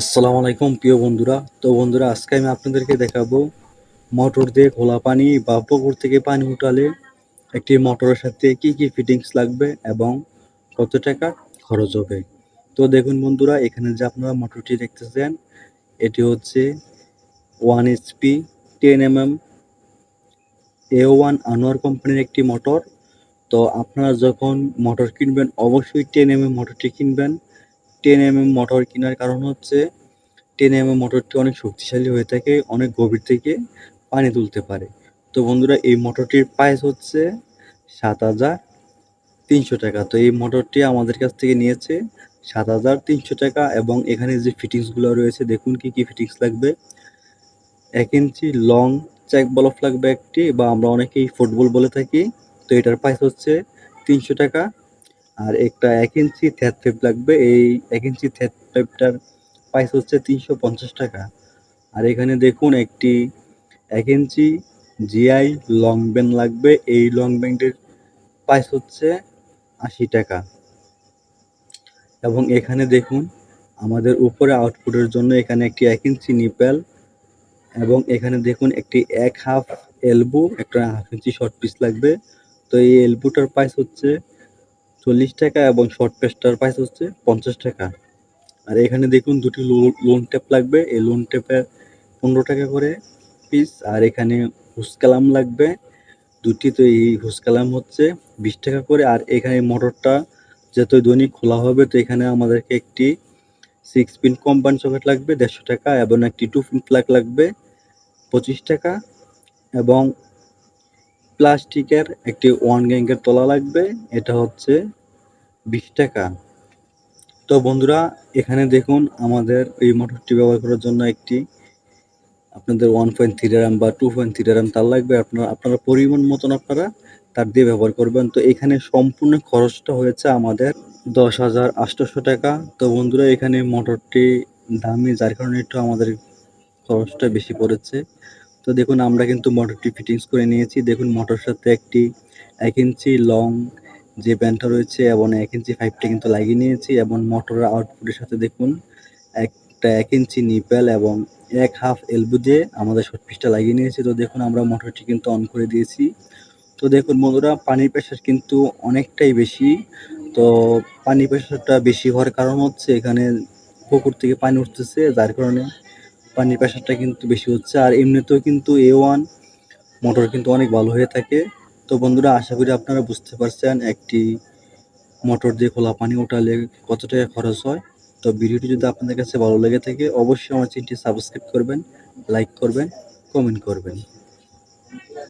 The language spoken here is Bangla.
আসসালামু আলাইকুম, প্রিয় বন্ধুরা। তো বন্ধুরা, আজকে আমি আপনাদেরকে দেখাবো মোটর দিয়ে খোলা পানি বা পুকুর থেকে পানি উঠালে একটি মোটরের সাথে কি কি ফিটিংস লাগবে এবং কত টাকা খরচ হবে। তো দেখুন বন্ধুরা, এখানে যে আপনারা মোটরটি দেখতেছেন, এটি হচ্ছে one HP ten M M A one Anwar কোম্পানির একটি মোটর। তো আপনারা যখন মোটর কিনবেন, অবশ্যই টেন এম এম মোটরটি কিনবেন। টেন এম এম মোটর কেনার কারণ হচ্ছে টেন এম এম মোটরটি অনেক শক্তিশালী হয়ে থাকে, অনেক গভীর থেকে পানি তুলতে পারে। তো বন্ধুরা, এই মোটরটির প্রাইস হচ্ছে সাত হাজার তিনশো টাকা। তো এই মোটরটি আমাদের কাছ থেকে নিয়েছে সাত হাজার তিনশো টাকা এবং এখানে যে ফিটিংসগুলো রয়েছে, দেখুন কি কি ফিটিংস লাগবে। এক ইঞ্চি লং চেক বলফ লাগবে একটি, বা আমরা অনেকেই ফুটবল বলে থাকি। তো এটার প্রাইস হচ্ছে তিনশো টাকা। আর একটা এক ইঞ্চি থ্যাট পাইপ লাগবে। এই এক ইঞ্চি থ্যাট পাইপটার প্রাইস হচ্ছে তিনশো পঞ্চাশ টাকা। আর এখানে দেখুন একটি এক ইঞ্চি জিআই লং ব্যান লাগবে। এই লং ব্যান্ডের প্রাইস হচ্ছে আশি টাকা। এবং এখানে দেখুন আমাদের উপরে আউটপুটের জন্য এখানে একটি এক ইঞ্চি নিপেল এবং এখানে দেখুন একটি এক হাফ এলবো একটা হাফ ইঞ্চি শর্ট পিস লাগবে। তো এই এলবোটার প্রাইস হচ্ছে চল্লিশ টাকা এবং শর্ট পেস্টার প্রাইস হচ্ছে পঞ্চাশ টাকা। আর এখানে দেখুন দুটি লোন টেপ লাগবে। এই লোন টেপে পনেরো টাকা করে পিস আর এখানে হুসকালাম লাগবে। দুটি তো এই হুসকালাম হচ্ছে বিশ টাকা করে। আর এখানে মোটরটা যত দৈনিক খোলা হবে, তো এখানে আমাদেরকে একটি সিক্স পিন কম্পাউন্ড সকেট লাগবে, দেড়শো টাকা, এবং একটি টু পিন প্লাগ লাগবে, পঁচিশ টাকা, এবং প্লাস্টিকের একটি ওয়ান গ্যাঙ্গের তলা লাগবে, এটা হচ্ছে বিশ টাকা। তো বন্ধুরা, এখানে দেখুন আমাদের এই মোটরটি ব্যবহার করার জন্য একটি আপনাদের ওয়ান পয়েন্ট থ্রি র্যাম বা টু পয়েন্ট থ্রি র্যাম তার লাগবে। আপনারা আপনারা পরিমাণ মতন আপনারা তার দিয়ে ব্যবহার করবেন। তো এখানে সম্পূর্ণ খরচটা হয়েছে আমাদের দশ হাজার আটশোশো টাকা। তো বন্ধুরা, এখানে মোটরটি দামি, যার কারণে একটু আমাদের খরচটা বেশি পড়েছে। তো দেখুন, আমরা কিন্তু মোটরটি ফিটিংস করে নিয়েছি। দেখুন মোটর সাথে একটি এক ইঞ্চি লং যে ব্যান্ডটা রয়েছে এবং এক ইঞ্চি পাইপটা কিন্তু লাগিয়ে নিয়েছি এবং মোটরের আউটপুটের সাথে দেখুন, একটা এক ইঞ্চি নিপেল এবং এক হাফ এলবু দিয়ে আমাদের শর্ট পিসটা লাগিয়ে নিয়েছি। তো দেখুন, আমরা মোটরটি কিন্তু অন করে দিয়েছি। তো দেখুন, বন্ধুরা, পানির প্রেশার কিন্তু অনেকটাই বেশি। তো পানির প্রেশারটা বেশি হওয়ার কারণ হচ্ছে এখানে পুকুর থেকে পানি উঠতেছে, যার কারণে পানির প্রেশারটা কিন্তু বেশি হচ্ছে। আর এমনিতেও কিন্তু এ ওয়ান মোটর কিন্তু অনেক ভালো হয়ে থাকে। তো বন্ধুরা, আশা করি আপনারা বুঝতে পারছেন একটি মোটর দিয়ে খোলা পানি ওঠালে কত টাকা খরচ হয়। তো ভিডিওটি যদি আপনাদের কাছে ভালো লেগে থাকে, অবশ্যই আমার চ্যানেলটি সাবস্ক্রাইব করবেন, লাইক করবেন কমেন্ট করবেন।